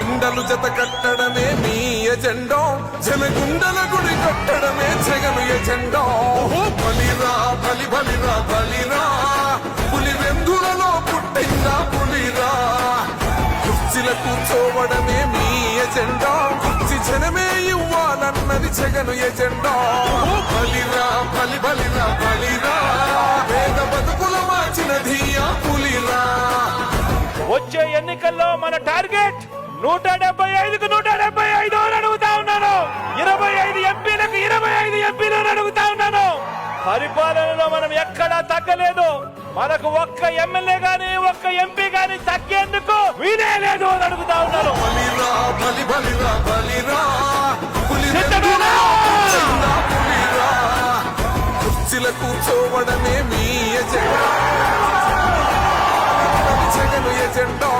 గుండలు జత కట్టడమే మీ ఎజెండో. జనగుండల గుడి కట్టడమే జగను ఎజెండో. బలిరా బలి బలిరా బలిరా పులి వెందులలో పుట్టిందా పులిరా కుర్చీల కూర్చోవడమే మీ ఎజెండా. కుర్చీ జనమే ఇవ్వాలన్నది జగను ఎజెండా. బలిరా బలి బలిరా వచ్చే ఎన్నికల్లో మన టార్గెట్ నూట డెబ్బై ఐదుకు నూట డెబ్బై ఐదు అని అడుగుతా ఉన్నాను. ఇరవై ఐదు ఎంపీలకు ఇరవై ఐదు ఎంపీలు అని అడుగుతా ఉన్నాను. పరిపాలనలో మనం ఎక్కడా తగ్గలేదు. మనకు ఒక్క ఎమ్మెల్యే గాని ఒక్క ఎంపీ గాని తగ్గేందుకు వీలే లేదు అని అడుగుతా ఉన్నాను. బలిరా బలి ఎజెండా జగను ఎజెండా